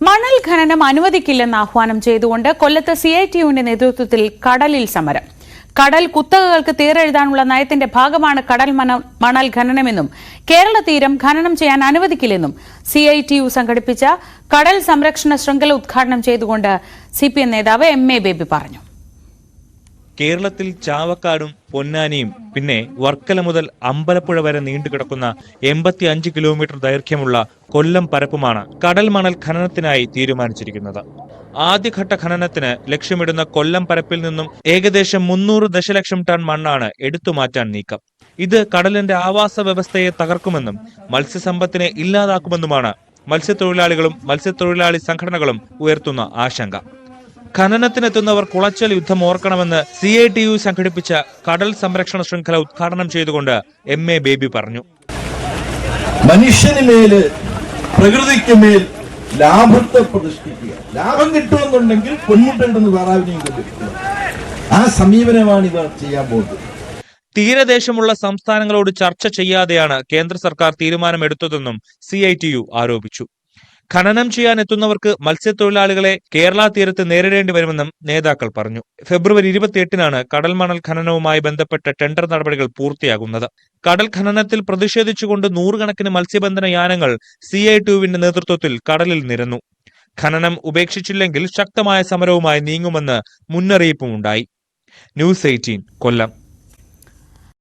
മണൽ ഖനനം അനുവദിക്കില്ലെന്ന് ആഹ്വാനം ചെയ്തുകൊണ്ട് കൊല്ലത്ത് സി ഐ ടി യുവിന്റെ നേതൃത്വത്തിൽ കടലിൽ സമരം. കടൽ കുത്തകകൾക്ക് തീരെഴുതാനുള്ള നയത്തിന്റെ ഭാഗമാണ് കടൽ മണൽ ഖനനമെന്നും കേരള തീരം ഖനനം ചെയ്യാൻ അനുവദിക്കില്ലെന്നും സി ഐ ടി യു സംഘടിപ്പിച്ച കടൽ സംരക്ഷണ ശൃംഖല ഉദ്ഘാടനം ചെയ്തുകൊണ്ട് സി പി എം നേതാവ് എം എ ബേബി പറഞ്ഞു. കേരളത്തിൽ ചാവക്കാടും പൊന്നാനിയും പിന്നെ വർക്കല മുതൽ അമ്പലപ്പുഴ വരെ നീണ്ടുകിടക്കുന്ന എൺപത്തി അഞ്ച് കിലോമീറ്റർ ദൈർഘ്യമുള്ള കൊല്ലം പരപ്പുമാണ് കടൽ മണൽ ഖനനത്തിനായി തീരുമാനിച്ചിരിക്കുന്നത്. ആദ്യഘട്ട ഖനനത്തിന് ലക്ഷ്യമിടുന്ന കൊല്ലം പരപ്പിൽ നിന്നും ഏകദേശം മുന്നൂറ് ദശലക്ഷം ടൺ മണ്ണാണ് എടുത്തുമാറ്റാൻ നീക്കം. ഇത് കടലിന്റെ ആവാസ വ്യവസ്ഥയെ തകർക്കുമെന്നും മത്സ്യസമ്പത്തിനെ ഇല്ലാതാക്കുമെന്നുമാണ് മത്സ്യത്തൊഴിലാളികളും മത്സ്യത്തൊഴിലാളി സംഘടനകളും ഉയർത്തുന്ന ആശങ്ക. ഖനനത്തിനെത്തുന്നവർ കുളച്ചൽ യുദ്ധം ഓർക്കണമെന്ന് സി ഐ ടി യു സംഘടിപ്പിച്ച കടൽ സംരക്ഷണ ശൃംഖല ഉദ്ഘാടനം ചെയ്തുകൊണ്ട് എം എ ബേബി പറഞ്ഞു. മനുഷ്യന് മേൽ പ്രകൃതിക്ക് മേൽ ലാഭത്തെ പ്രതിഷ്ഠിക്കുക. ലാഭം കിട്ടുമെന്നുണ്ടെങ്കിൽ പൊന്മുട്ടയിടുന്ന താറാവിനെയും കൊണ്ടിരിക്കുക ആ സമീപനമാണ് ഇവർ ചെയ്യാൻ പോകുന്നത്. തീരദേശമുള്ള സംസ്ഥാനങ്ങളോട് ചർച്ച ചെയ്യാതെയാണ് കേന്ദ്ര സർക്കാർ തീരുമാനമെടുത്തതെന്നും സി ഐ ടി യു ആരോപിച്ചു. ഖനനം ചെയ്യാൻ എത്തുന്നവർക്ക് മത്സ്യത്തൊഴിലാളികളെ കേരള തീരത്ത് നേരിടേണ്ടി വരുമെന്നും നേതാക്കൾ പറഞ്ഞു. ഫെബ്രുവരി ഇരുപത്തിയെട്ടിനാണ് കടൽ മണൽ ഖനനവുമായി ബന്ധപ്പെട്ട ടെൻഡർ നടപടികൾ പൂർത്തിയാകുന്നത്. കടൽ ഖനനത്തിൽ പ്രതിഷേധിച്ചുകൊണ്ട് നൂറുകണക്കിന് മത്സ്യബന്ധന യാനങ്ങൾ സി ഐ ടുവിന്റെ നേതൃത്വത്തിൽ കടലിൽ നിരന്നു. ഖനനം ഉപേക്ഷിച്ചില്ലെങ്കിൽ ശക്തമായ സമരവുമായി നീങ്ങുമെന്ന് മുന്നറിയിപ്പുമുണ്ടായി. ന്യൂസ് എയ്റ്റീൻ കൊല്ലം.